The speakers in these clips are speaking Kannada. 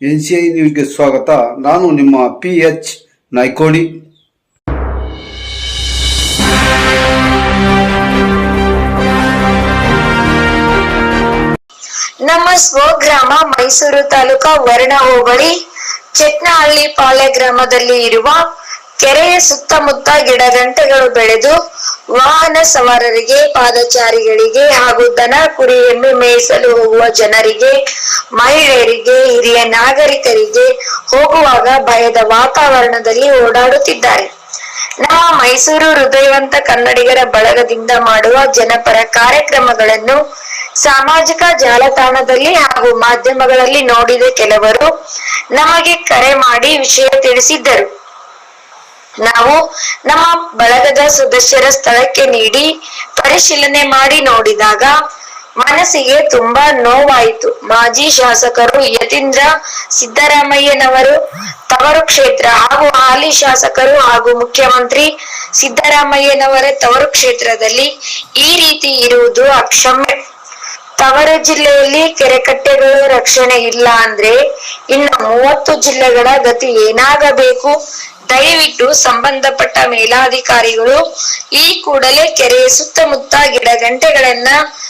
ಎನ್ಸಿಐ ನ್ಯೂಸ್ಗೆ ಸ್ವಾಗತ. ನಾನು ನಿಮ್ಮ ಪಿ ಎಚ್ ನಾಯ್ಕೋಡಿ ನಮ್ಮ ಸ್ವಗ್ರಾಮ ಮೈಸೂರು ತಾಲೂಕಾ ವರ್ಣ ಹೋಬಳಿ ಚಟ್ನಹಳ್ಳಿ ಪಾಳ್ಯ ಗ್ರಾಮದಲ್ಲಿ ಇರುವ ಕೆರೆಯ ಸುತ್ತಮುತ್ತ ಗಿಡಗಂಟೆಗಳು ಬೆಳೆದು ವಾಹನ ಸವಾರರಿಗೆ, ಪಾದಚಾರಿಗಳಿಗೆ ಹಾಗೂ ದನ ಕುರಿ ಎಮ್ಮೆ ಮೇಯಿಸಲು ಹೋಗುವ ಜನರಿಗೆ, ಮಹಿಳೆಯರಿಗೆ, ಹಿರಿಯ ನಾಗರಿಕರಿಗೆ ಹೋಗುವಾಗ ಭಯದ ವಾತಾವರಣದಲ್ಲಿ ಓಡಾಡುತ್ತಿದ್ದಾರೆ. ನಮ್ಮ ಮೈಸೂರು ಹೃದಯವಂತ ಕನ್ನಡಿಗರ ಬಳಗದಿಂದ ಮಾಡುವ ಜನಪರ ಕಾರ್ಯಕ್ರಮಗಳನ್ನು ಸಾಮಾಜಿಕ ಜಾಲತಾಣದಲ್ಲಿ ಹಾಗೂ ಮಾಧ್ಯಮಗಳಲ್ಲಿ ನೋಡಿದ ಕೆಲವರು ನಮಗೆ ಕರೆ ಮಾಡಿ ವಿಷಯ ತಿಳಿಸಿದ್ದರು. ನಾವು ನಮ್ಮ ಬಳಗದ ಸದಸ್ಯರ ಸ್ಥಳಕ್ಕೆ ನೀಡಿ ಪರಿಶೀಲನೆ ಮಾಡಿ ನೋಡಿದಾಗ ಮನಸ್ಸಿಗೆ ತುಂಬಾ ನೋವಾಯಿತು. ಮಾಜಿ ಶಾಸಕರು ಯತೀಂದ್ರ ಸಿದ್ದರಾಮಯ್ಯನವರು, ತವರು ಕ್ಷೇತ್ರ ಹಾಗೂ ಹಾಲಿ ಶಾಸಕರು ಹಾಗೂ ಮುಖ್ಯಮಂತ್ರಿ ಸಿದ್ದರಾಮಯ್ಯನವರ ತವರು ಕ್ಷೇತ್ರದಲ್ಲಿ ಈ ರೀತಿ ಇರುವುದು ಅಕ್ಷಮ್ಯ. ತವರು ಜಿಲ್ಲೆಯಲ್ಲಿ ಕೆರೆಕಟ್ಟೆಗಳು ರಕ್ಷಣೆ ಇಲ್ಲ ಅಂದ್ರೆ ಇನ್ನು ಮೂವತ್ತು ಜಿಲ್ಲೆಗಳ ಗತಿ ಏನಾಗಬೇಕು? ದಯವಿಟ್ಟು ಸಂಬಂಧಪಟ್ಟ ಮೇಲಾಧಿಕಾರಿಗಳು ಈ ಕೂಡಲೇ ಕೆರೆಯ ಸುತ್ತಮುತ್ತ ಗಿಡಗಂಟೆಗಳನ್ನ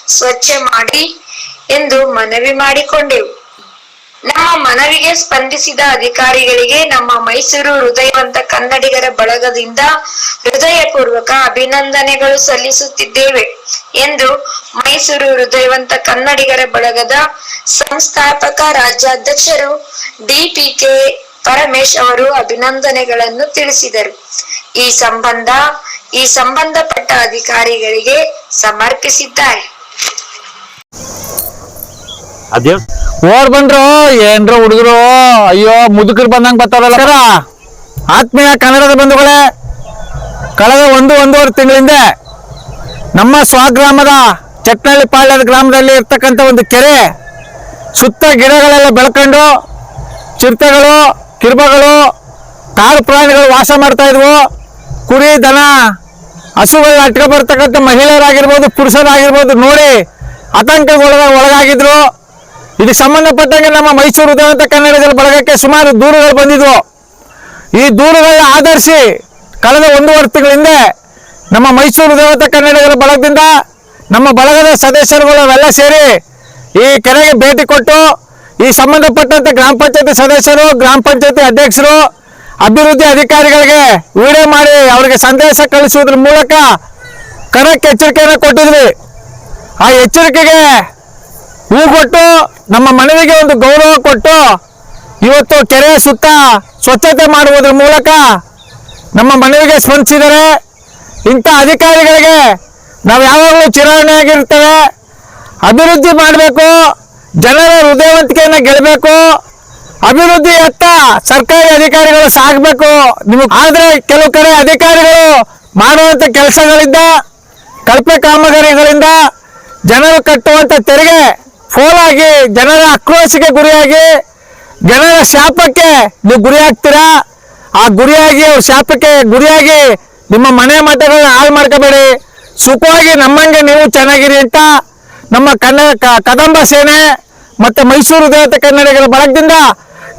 ಸ್ವಚ್ಛ ಮಾಡಿ ಎಂದು ಮನವಿ ಮಾಡಿಕೊಂಡೆವು. ನಮ್ಮ ಮನವಿಗೆ ಸ್ಪಂದಿಸಿದ ಅಧಿಕಾರಿಗಳಿಗೆ ನಮ್ಮ ಮೈಸೂರು ಹೃದಯವಂತ ಕನ್ನಡಿಗರ ಬಳಗದಿಂದ ಹೃದಯಪೂರ್ವಕ ಅಭಿನಂದನೆಗಳು ಸಲ್ಲಿಸುತ್ತಿದ್ದೇವೆ ಎಂದು ಮೈಸೂರು ಹೃದಯವಂತ ಕನ್ನಡಿಗರ ಬಳಗದ ಸಂಸ್ಥಾಪಕ ರಾಜ್ಯಾಧ್ಯಕ್ಷರು ಡಿಪಿಕೆ ಪರಮೇಶ್ ಅವರು ಅಭಿನಂದನೆಗಳನ್ನು ತಿಳಿಸಿದರು. ಈ ಸಂಬಂಧ, ಈ ಸಂಬಂಧಪಟ್ಟ ಅಧಿಕಾರಿಗಳಿಗೆ ಸಮರ್ಪಿಸಿದ್ದಾರೆ. ಓಡ್ ಬಂದ್ರು, ಏನ್ರ ಹುಡುಗರು, ಅಯ್ಯೋ, ಮುದುಕರು ಬಂದಂಗ ಬರ್ತಾರಲ್ಲ ಆತ್ಮೀಯ ಕನ್ನಡದ ಬಂಧುಗಳೇ, ಕಳೆದ ಒಂದು, ಒಂದೂವರೆ ತಿಂಗಳಿಂದ ನಮ್ಮ ಸ್ವಗ್ರಾಮದ ಚಟ್ನಳ್ಳಿ ಪಾಳ್ಯದ ಗ್ರಾಮದಲ್ಲಿ ಇರ್ತಕ್ಕಂಥ ಒಂದು ಕೆರೆ, ಸುತ್ತ ಗಿಡಗಳೆಲ್ಲ ಬೆಳ್ಕೊಂಡು, ಚಿರತೆಗಳು ಕಿರುಬಗಳು ಕಾಡು ಪ್ರಾಣಿಗಳು ವಾಸ ಮಾಡ್ತಾ ಇದ್ವು. ಕುರಿ, ದನ ಹಸುಗಳನ್ನ ಅಟ್ಕೊ ಬರ್ತಕ್ಕಂಥ ಮಹಿಳೆಯರಾಗಿರ್ಬೋದು, ಪುರುಷರಾಗಿರ್ಬೋದು ನೋಡಿ ಆತಂಕಕ್ಕೆ ಒಳಗ ಒಳಗಾಗಿದ್ರು. ಇದಕ್ಕೆ ಸಂಬಂಧಪಟ್ಟಂಗೆ ನಮ್ಮ ಮೈಸೂರು ಉದಯವಂತ ಕನ್ನಡದ ಬಳಗಕ್ಕೆ ಸುಮಾರು ದೂರುಗಳು ಬಂದಿದ್ವು. ಈ ದೂರುಗಳನ್ನ ಆಧರಿಸಿ ಕಳೆದ ಒಂದೂವರೆ ತಿಂಗಳಿಂದ ನಮ್ಮ ಮೈಸೂರು ಉದಯವಂತ ಕನ್ನಡಿಗರ ಬಳಗದಿಂದ ನಮ್ಮ ಬಳಗದ ಸದಸ್ಯರುಗಳು ಅವೆಲ್ಲ ಸೇರಿ ಈ ಕೆರೆಗೆ ಭೇಟಿ ಕೊಟ್ಟು ಈ ಸಂಬಂಧಪಟ್ಟಂತೆ ಗ್ರಾಮ ಪಂಚಾಯತಿ ಸದಸ್ಯರು, ಗ್ರಾಮ ಪಂಚಾಯತಿ ಅಧ್ಯಕ್ಷರು, ಅಭಿವೃದ್ಧಿ ಅಧಿಕಾರಿಗಳಿಗೆ ವಿಡಿಯೋ ಮಾಡಿ ಅವರಿಗೆ ಸಂದೇಶ ಕಳಿಸುವುದ್ರ ಮೂಲಕ ಕರೆಕ್ಟ್ ಎಚ್ಚರಿಕೆಯನ್ನು ಕೊಟ್ಟಿದ್ವಿ. ಆ ಎಚ್ಚರಿಕೆಗೆ ಹೂ ಕೊಟ್ಟು ನಮ್ಮ ಮನವಿಗೆ ಒಂದು ಗೌರವ ಕೊಟ್ಟು ಇವತ್ತು ಕೆರೆ ಸುತ್ತ ಸ್ವಚ್ಛತೆ ಮಾಡುವುದರ ಮೂಲಕ ನಮ್ಮ ಮನವಿಗೆ ಸ್ಪಂದಿಸಿದರೆ ಇಂಥ ಅಧಿಕಾರಿಗಳಿಗೆ ನಾವು ಯಾವಾಗಲೂ ಚಿರಾವಣೆಯಾಗಿರ್ತೇವೆ ಅಭಿವೃದ್ಧಿ ಮಾಡಬೇಕು. ಜನರ ಹೃದಯವಂತಿಕೆಯನ್ನ ಗೆಲ್ಲಬೇಕು. ಅಭಿವೃದ್ಧಿ ಎತ್ತ ಸರ್ಕಾರಿ ಅಧಿಕಾರಿಗಳು ಸಾಗಬೇಕು ನಿಮಗೆ ಆದರೆ ಕೆಲವು ಕಡೆ ಅಧಿಕಾರಿಗಳು ಮಾಡುವಂತ ಕೆಲಸಗಳಿಂದ, ಕಳಪೆ ಕಾಮಗಾರಿಗಳಿಂದ ಜನರು ಕಟ್ಟುವಂತ ತೆರಿಗೆ ಫೋಲಾಗಿ, ಜನರ ಆಕ್ರೋಶಕ್ಕೆ ಗುರಿಯಾಗಿ, ಜನರ ಶಾಪಕ್ಕೆ ನೀವು ಗುರಿಯಾಗ್ತೀರಾ ಆ ಗುರಿಯಾಗಿ, ಅವ್ರ ಶಾಪಕ್ಕೆ ಗುರಿಯಾಗಿ ನಿಮ್ಮ ಮನೆ ಮಠಗಳನ್ನ ಹಾಳು ಮಾಡ್ಕೋಬೇಡಿ. ಸುಖವಾಗಿ ನಮ್ಮಂಗೆ ನೀವು ಚೆನ್ನಾಗಿರಿ ಅಂತ ನಮ್ಮ ಕನ್ನಡ ಕದಂಬ ಸೇನೆ ಮತ್ತು ಮೈಸೂರು ದೇವತೆ ಕನ್ನಡಿಗರ ಬಳಗದಿಂದ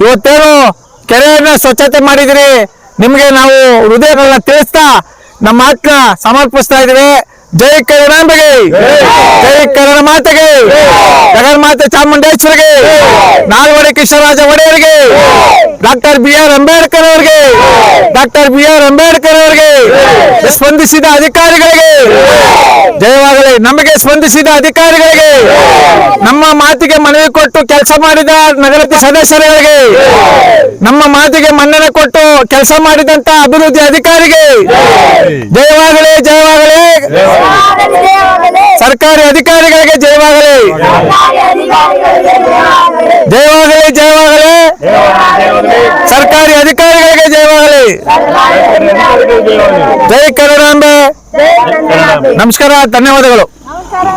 ಇವತ್ತೇನು ಕೆರೆಯನ್ನ ಸ್ವಚ್ಛತೆ ಮಾಡಿದಿರಿ. ನಿಮಗೆ ನಾವು ಹೃದಯಗಳನ್ನ ತಿಳಿಸ್ತಾ ನಮ್ಮ ಹಕ್ಕ ಸಮರ್ಪಿಸ್ತಾ ಇದ್ದೀವಿ. ಜೈ ಕರುಣಾಂಬೆಗೆ ಜೈ ಕನ್ನಡ ಮಾತೆಗೆ ಜಗನ್ಮಾತೆ ಚಾಮುಂಡೇಶ್ವರಿಗೆ ನಾಲ್ವಡಿ ಕೃಷ್ಣರಾಜ ಒಡೆಯರಿಗೆ ಡಾಕ್ಟರ್ ಬಿ ಆರ್ ಅಂಬೇಡ್ಕರ್ ಅವರಿಗೆ ಡಾಕ್ಟರ್ ಬಿ ಆರ್ ಅಂಬೇಡ್ಕರ್ ಅವರಿಗೆ ಸ್ಪಂದಿಸಿದ ಅಧಿಕಾರಿಗಳಿಗೆ ಜಯವಾಗಲಿ. ನಮಗೆ ಸ್ಪಂದಿಸಿದ ಅಧಿಕಾರಿಗಳಿಗೆ ನಮ್ಮ ಮಾತಿಗೆ ಮನವಿ ಕೊಟ್ಟು ಕೆಲಸ ಮಾಡಿದ ನಗರತಿ ಸದಸ್ಯರುಗಳಿಗೆ ನಮ್ಮ ಮಾತಿಗೆ ಮನ್ನಣೆ ಕೊಟ್ಟು ಕೆಲಸ ಮಾಡಿದಂತ ಅಭಿವೃದ್ಧಿ ಅಧಿಕಾರಿಗೆ ಜಯವಾಗಲಿ. ಜಯವಾಗಲಿ. ಸರ್ಕಾರಿ ಅಧಿಕಾರಿಗಳಿಗೆ ಜಯವಾಗಲಿ. ಜಯವಾಗಲಿ. ಜಯವಾಗಲಿ ಸರ್ಕಾರಿ ಅಧಿಕಾರಿಗಳಿಗೆ ಜಯವಾಗಲಿ. ಜೈ ಕರುಣಾಂಬೆ ನಮಸ್ಕಾರ ಧನ್ಯವಾದಗಳು. ನಮಸ್ಕಾರ